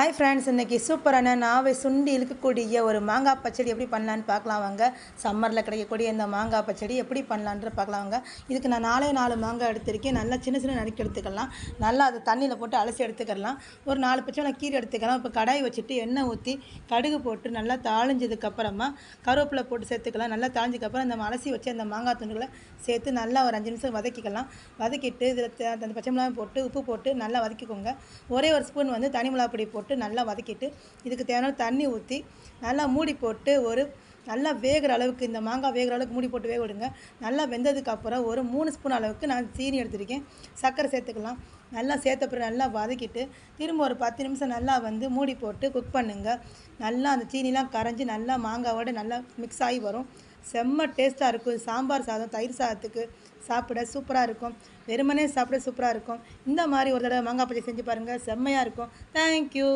Hi friends இன்றைக்கி சூப்பரான நாவை சுண்டி இழுக்கக்கூடிய ஒரு மாங்காய் பச்சடி எப்படி பண்ணலான்னு பார்க்கலாம் வாங்க. சம்மரில் கிடைக்கக்கூடிய இந்த மாங்காய் பச்சடி எப்படி பண்ணலான்ற பார்க்கலாம் வாங்க. இதுக்கு நான் நாலே நாலு மாங்காய் எடுத்திருக்கேன். நல்லா சின்ன சின்ன நறுக்கி எடுத்துக்கலாம். நல்லா அதை தண்ணியில் போட்டு அலசி எடுத்துக்கலாம். ஒரு நாலு பச்சை நான் கீரை எடுத்துக்கலாம். இப்போ கடாய் வச்சுட்டு எண்ணெய் ஊற்றி கடுகு போட்டு நல்லா தாளிஞ்சதுக்கப்புறமா கருவேப்பிலை போட்டு சேர்த்துக்கலாம். நல்லா தாளிஞ்சதுக்கப்புறம் இந்த அலசி வச்சு அந்த மாங்காய் துண்டுகளை சேர்த்து நல்லா ஒரு அஞ்சு நிமிஷம் வதக்கிக்கலாம். வதக்கிட்டு இதில் அந்த பச்சை மிளகாய் போட்டு உப்பு போட்டு நல்லா வதக்கிக்கோங்க. ஒரே ஒரு ஸ்பூன் வந்து தனி மிளகாய் பொடி போட்டு நல்லா வதக்கிட்டு இதுக்கு தேவையான தண்ணி ஊற்றி நல்லா மூடி போட்டு ஒரு நல்லா வேகிற அளவுக்கு இந்த மாங்காய் வேகிற அளவுக்கு மூடி போட்டு வேக விடுங்க. நல்லா வெந்ததுக்கப்புறம் ஒரு மூணு ஸ்பூன் அளவுக்கு நான் சீனி எடுத்திருக்கேன். சர்க்கரை சேர்த்துக்கலாம். நல்லா சேர்த்த பிறகு நல்லா வதக்கிட்டு திரும்ப ஒரு பத்து நிமிஷம் நல்லா வந்து மூடி போட்டு குக் பண்ணுங்கள் நல்லா அந்த சீனிலாம் கரைஞ்சி நல்லா மாங்காவோட நல்லா மிக்ஸ் ஆகி வரும். செம்ம டேஸ்ட்டாக இருக்கும். சாம்பார் சாதம் தயிர் சாதத்துக்கு சாப்பிட சூப்பராக இருக்கும். வெறுமனே சாப்பிட சூப்பராக இருக்கும். இந்த மாதிரி ஒரு தடவை மாங்காய் பச்சடி செஞ்சு பாருங்கள் செம்மையாக இருக்கும். தேங்க்யூ